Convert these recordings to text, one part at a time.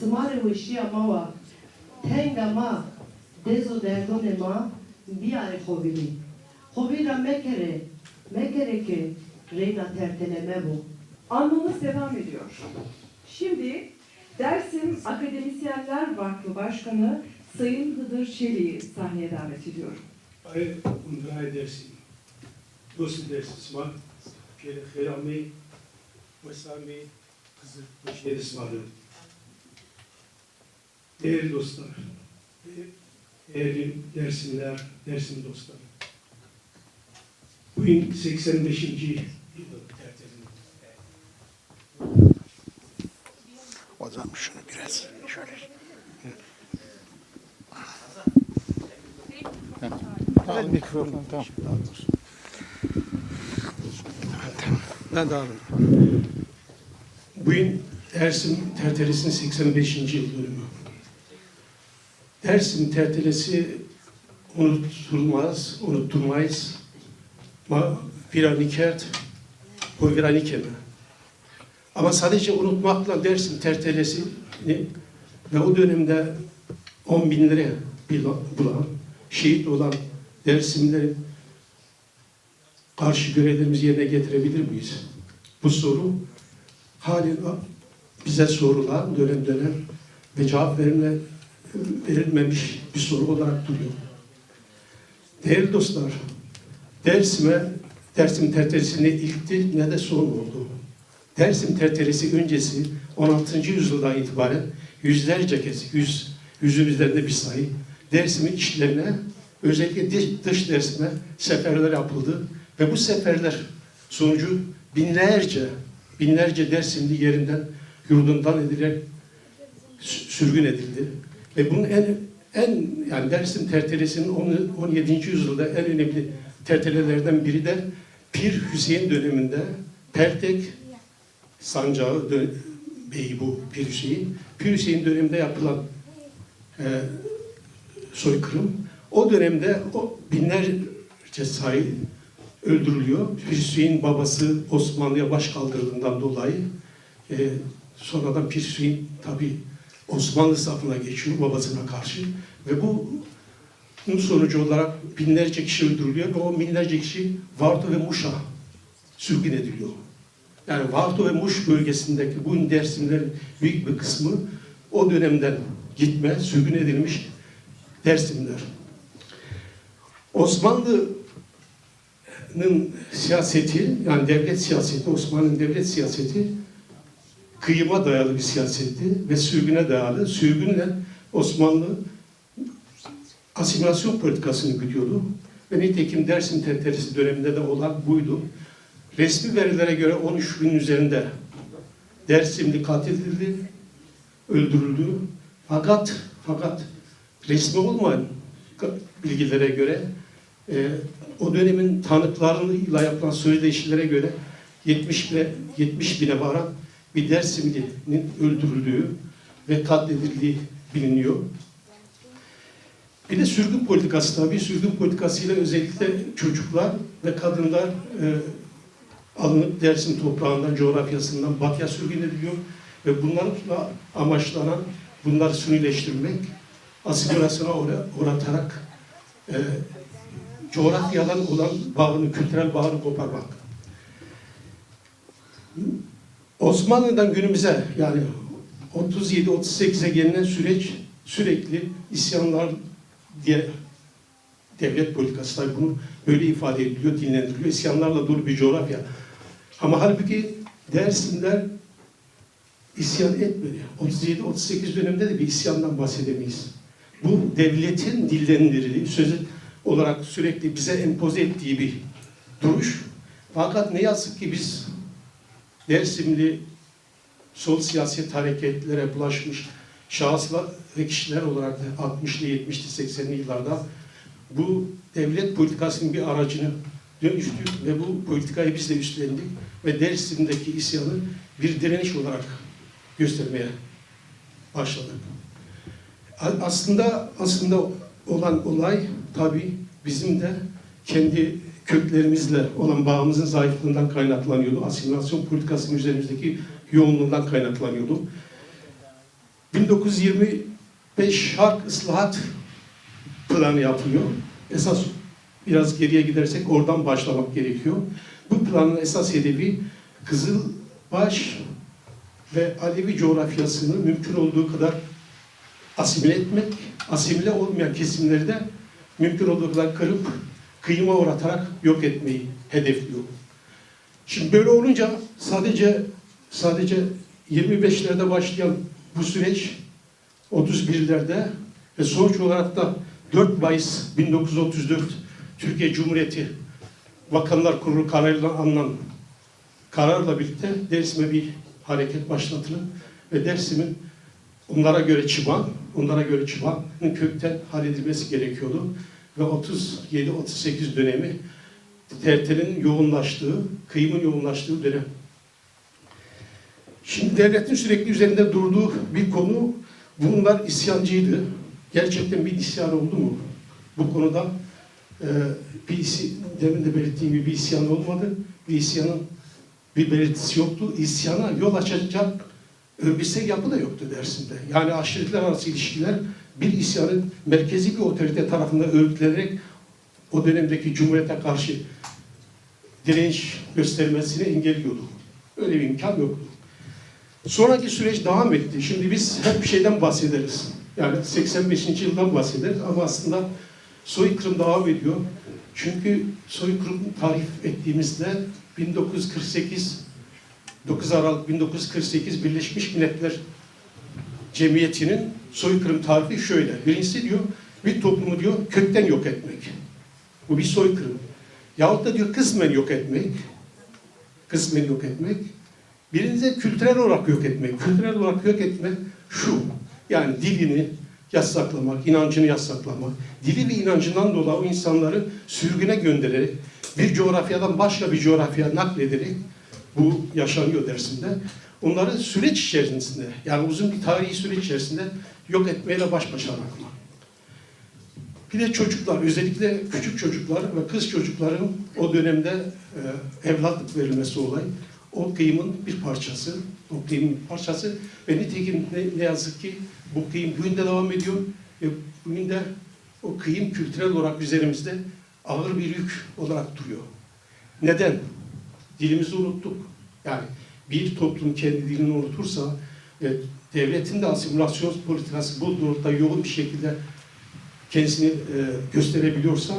smare uşi amawa, tenga ma, dezo derdone ma, biare hovili. Hovira mekere, mekere ke, reyna terteleme bu. Anmamız devam ediyor. Şimdi Dersim Akademisyenler Vakfı Başkanı Sayın Hıdır Çelik'i sahneye davet ediyorum. Ay undraai dersi. Dostu dersi sma. Kere kherami ve sami kızı hoşneri smalı. Değerli dostlar, değerli dersimler, dersim dostlar. Bugün 85. yılı tertibinde. O zaman şunu biraz şöyle. Al mikrofon tamam. Ben de aldım. Bugün Dersim Tertelesi'nin 85. yıl dönümü. Dersim Tertelesi unutulmaz, unutturmayız. Ma viranikert, bu viranike mi? Ama sadece unutmakla Dersim Tertelesi'ni ve o dönemde on binlere bulan, şehit olan Dersimlerin karşı görevlerimizi yerine getirebilir miyiz? Bu soru halen bize sorulan dönem dönem ve cevap verilme, verilmemiş bir soru olarak duruyor. Değerli dostlar, Dersim'e, Dersim tertelisi ne ilkti ne de son oldu. Dersim tertelisi öncesi 16. yüzyıldan itibaren yüzlerce kez, yüz, yüzün üzerinde bir sayı Dersim'in işlerine özellikle dış, dış Dersim'e seferler yapıldı. Ve bu seferler sonucu binlerce, binlerce Dersimli yerinden, yurdundan edilerek sü- sürgün edildi. Ve bunun en en yani Dersim tertelesinin 17. yüzyılda en önemli tertelelerden biri de Pir Hüseyin döneminde Pertek sancağı dö- beyi bu Pir Hüseyin. Pir Hüseyin döneminde yapılan e, soykırım. O dönemde o binlerce sayı öldürülüyor. Pir Hüseyin babası Osmanlı'ya baş kaldırıldığından dolayı e, sonradan Pir Hüseyin tabi Osmanlı safına geçiyor babasına karşı ve bu bunun sonucu olarak binlerce kişi öldürülüyor ve o binlerce kişi Varto ve Muş'a sürgün ediliyor. Yani Varto ve Muş bölgesindeki bu Dersimlerin büyük bir kısmı o dönemden gitme, sürgün edilmiş Dersimler. Osmanlı'nın siyaseti, yani devlet siyaseti, Osmanlı'nın devlet siyaseti kıyıma dayalı bir siyasetti ve sürgüne dayalı. Sürgünle Osmanlı asimilasyon politikasını güdüyordu. Ve nitekim Dersim Tenterisi döneminde de olan buydu. Resmi verilere göre 13 bin üzerinde Dersimli katil edildi, öldürüldü. Fakat fakat resmi olmayan bilgilere göre e, o dönemin tanıklarıyla yapılan söyleşilere göre 70 bine, 70 bine varan bir Dersimli'nin öldürüldüğü ve katledildiği biliniyor. Bir de sürgün politikası tabii. Sürgün politikasıyla özellikle çocuklar ve kadınlar e, alınıp Dersim toprağından, coğrafyasından batıya sürgün ediliyor. Ve bunlarla amaçlanan bunları sunileştirmek, asimilasyona uğra- uğratarak e, coğrafyadan olan bağını, kültürel bağını koparmak. Osmanlı'dan günümüze yani 37-38'e gelinen süreç sürekli isyanlar diye devlet politikası tabii bunu böyle ifade ediliyor, dinlendiriliyor. İsyanlarla dolu bir coğrafya. Ama halbuki Dersimler isyan etmedi. 37-38 döneminde de bir isyandan bahsedemeyiz. Bu devletin dillendirdiği, söz olarak sürekli bize empoze ettiği bir duruş. Fakat ne yazık ki biz Dersimli sol siyaset hareketlere bulaşmış şahıslar ve kişiler olarak da 60'lı, 70'li, 80'li yıllarda bu devlet politikasının bir aracını dönüştük ve bu politikayı biz de üstlendik ve Dersim'deki isyanı bir direniş olarak göstermeye başladık. Aslında aslında olan olay tabii bizim de kendi köklerimizle olan bağımızın zayıflığından kaynaklanıyordu. Asimilasyon politikasının üzerimizdeki yoğunluğundan kaynaklanıyordu. 1925 Harp Islahat planı yapılıyor. Esas biraz geriye gidersek oradan başlamak gerekiyor. Bu planın esas hedefi Kızılbaş ve Alevi coğrafyasını mümkün olduğu kadar asimile etmek, asimile olmayan kesimleri de mümkün olduğu kadar kırıp kıyıma uğratarak yok etmeyi hedefliyor. Şimdi böyle olunca sadece sadece 25'lerde başlayan bu süreç 31'lerde ve sonuç olarak da 4 Mayıs 1934 Türkiye Cumhuriyeti Bakanlar Kurulu kararıyla alınan kararla birlikte Dersim'e bir hareket başlatılır ve Dersim'in onlara göre çıban, onlara göre çıbanın kökten halledilmesi gerekiyordu. Ve 37-38 dönemi TRT'nin yoğunlaştığı, kıyımın yoğunlaştığı dönem. Şimdi devletin sürekli üzerinde durduğu bir konu, bunlar isyancıydı. Gerçekten bir isyan oldu mu? Bu konuda e, bir isi- demin de belirttiğim gibi bir isyan olmadı. Bir isyanın bir belirtisi yoktu. İsyana yol açacak örgütsel yapı da yoktu dersinde. Yani aşiretler arası ilişkiler bir isyanın merkezi bir otorite tarafından örgütlenerek o dönemdeki cumhuriyete karşı direnç göstermesini engelliyordu. Öyle bir imkan yoktu. Sonraki süreç devam etti. Şimdi biz hep bir şeyden bahsederiz. Yani 85. yıldan bahsederiz ama aslında soykırım devam ediyor. Çünkü soykırım tarif ettiğimizde 1948 9 Aralık 1948 Birleşmiş Milletler Cemiyeti'nin soykırım tarifi şöyle. Birincisi diyor bir toplumu diyor kökten yok etmek. Bu bir soykırım. Yahut da diyor kısmen yok etmek. Kısmen yok etmek. Birincisi kültürel olarak yok etmek. Kültürel olarak yok etmek şu. Yani dilini yasaklamak, inancını yasaklamak. Dili ve inancından dolayı o insanları sürgüne göndererek bir coğrafyadan başka bir coğrafyaya naklederek bu yaşanıyor dersinde. Onları süreç içerisinde yani uzun bir tarihi süreç içerisinde yok etmeyle baş başa bırakmak. Bir de çocuklar, özellikle küçük çocuklar ve kız çocukların o dönemde e, evlatlık verilmesi olay. O kıyımın bir parçası, o kıyımın bir parçası ve nitekim ne, ne yazık ki bu kıyım bugün de devam ediyor ve bugün de o kıyım kültürel olarak üzerimizde ağır bir yük olarak duruyor. Neden? Dilimizi unuttuk. Yani bir toplum kendi dilini unutursa ve devletin de asimilasyon politikası bu doğrultuda yoğun bir şekilde kendisini e, gösterebiliyorsa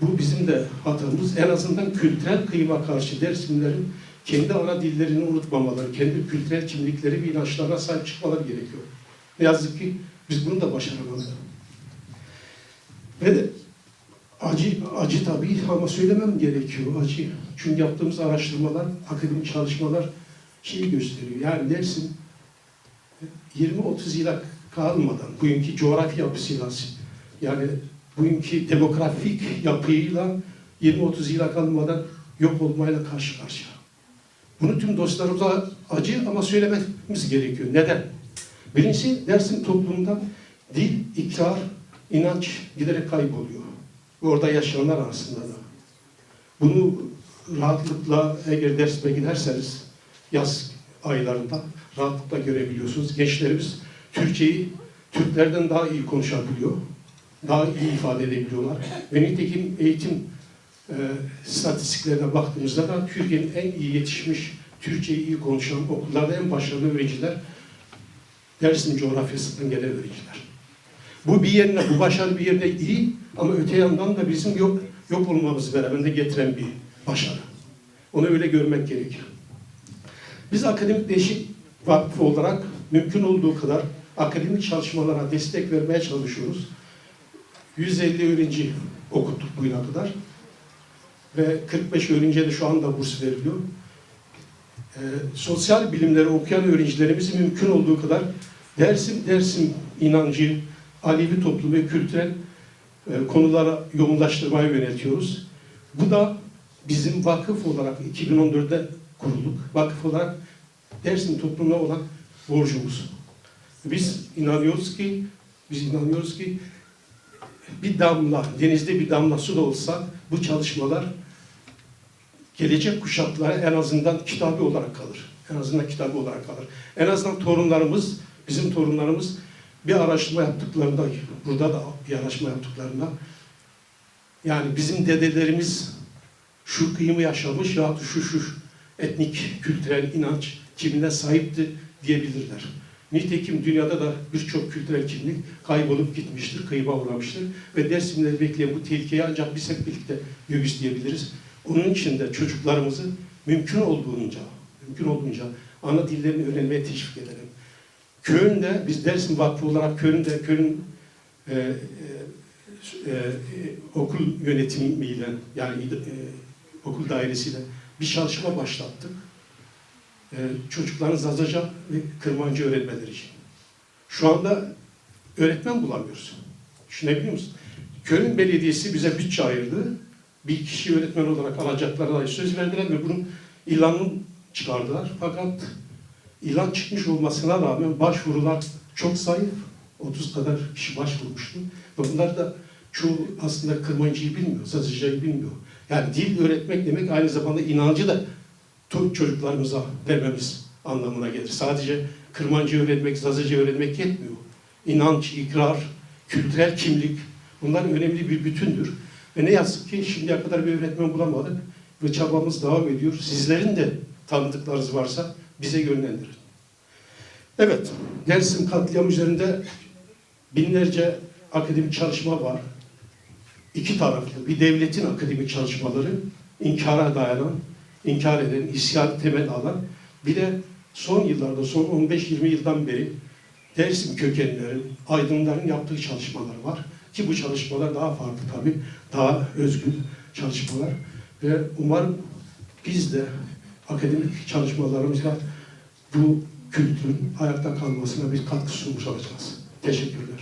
bu bizim de hatamız. En azından kültürel kıyıma karşı Dersimlerin kendi ana dillerini unutmamaları, kendi kültürel kimlikleri ve inançlarına sahip çıkmaları gerekiyor. Ne yazık ki biz bunu da başaramadık. Ve de acı, acı tabii ama söylemem gerekiyor acı. Çünkü yaptığımız araştırmalar, akademik çalışmalar şeyi gösteriyor. Yani Dersim 20-30 yıla kalmadan bugünkü coğrafi yapısıyla yani bugünkü demografik yapıyla 20-30 yıla kalmadan yok olmayla karşı karşıya. Bunu tüm dostlarımıza acı ama söylememiz gerekiyor. Neden? Birincisi Dersim toplumunda dil, ikrar, inanç giderek kayboluyor. Orada yaşayanlar arasında da. Bunu rahatlıkla eğer dersime giderseniz yaz aylarında rahatlıkla görebiliyorsunuz. Gençlerimiz Türkçeyi Türklerden daha iyi konuşabiliyor. Daha iyi ifade edebiliyorlar. Ve nitekim eğitim e, istatistiklerine baktığımızda da Türkiye'nin en iyi yetişmiş, Türkçeyi iyi konuşan okullarda en başarılı öğrenciler Dersim coğrafyasından gelen öğrenciler. Bu bir yerine, bu başarı bir yerine iyi ama öte yandan da bizim yok yok olmamızı beraberinde getiren bir başarı. Onu öyle görmek gerekir. Biz Akademik Değişik Vakfı olarak mümkün olduğu kadar akademik çalışmalara destek vermeye çalışıyoruz. 150 öğrenci okuttuk bugüne kadar. Ve 45 öğrenciye de şu anda burs veriliyor. Ee, sosyal bilimleri okuyan öğrencilerimizi mümkün olduğu kadar Dersim, Dersim inancı, Alevi toplumu ve kültürel e, konulara yoğunlaştırmaya yöneltiyoruz. Bu da bizim vakıf olarak 2014'de kurulduk. Vakıf olarak Dersim toplumuna olan borcumuz. Biz inanıyoruz ki biz inanıyoruz ki bir damla, denizde bir damla su da olsa bu çalışmalar gelecek kuşaklara en azından kitabı olarak kalır. En azından kitabı olarak kalır. En azından torunlarımız Bizim torunlarımız bir araştırma yaptıklarında, burada da bir araştırma yaptıklarında yani bizim dedelerimiz şu kıyımı yaşamış ya şu şu etnik, kültürel inanç kimine sahipti diyebilirler. Nitekim dünyada da birçok kültürel kimlik kaybolup gitmiştir, kayıba uğramıştır. Ve Dersimleri bekleyen bu tehlikeyi ancak biz hep birlikte göğüsleyebiliriz. Onun için de çocuklarımızı mümkün olduğunca, mümkün olduğunca ana dillerini öğrenmeye teşvik edelim. Köln'de, biz Dersim Vakfı olarak Köln'de, Köln e, e, e, okul yönetimiyle yani e, okul dairesiyle bir çalışma başlattık. E, çocukların Zazaca ve Kırmancı öğretmeleri için. Şu anda öğretmen bulamıyoruz. Düşünebiliyor musun? Köln Belediyesi bize bütçe ayırdı. Bir kişi öğretmen olarak alacaklarına söz verdiler ve bunun ilanını çıkardılar. Fakat ilan çıkmış olmasına rağmen başvurular çok zayıf. 30 kadar kişi başvurmuştu. Ve bunlar da çoğu aslında Kırmancıyı bilmiyor, Zazacayı bilmiyor. Yani dil öğretmek demek aynı zamanda inancı da çocuklarımıza vermemiz anlamına gelir. Sadece Kırmancı öğretmek, Zazacı öğretmek yetmiyor. İnanç, ikrar, kültürel kimlik bunlar önemli bir bütündür. Ve ne yazık ki şimdiye kadar bir öğretmen bulamadık ve çabamız devam ediyor. Sizlerin de tanıdıklarınız varsa bize yönlendirin. Evet, Dersim katliam üzerinde binlerce akademik çalışma var. İki taraflı, bir devletin akademik çalışmaları, inkara dayanan, inkar eden, isyan temel alan, bir de son yıllarda, son 15-20 yıldan beri Dersim kökenlerin, aydınların yaptığı çalışmalar var. Ki bu çalışmalar daha farklı tabii, daha özgür çalışmalar. Ve umarım biz de akademik çalışmalarımızla bu kültürün ayakta kalmasına bir katkı sunmuş olacağız. Teşekkürler.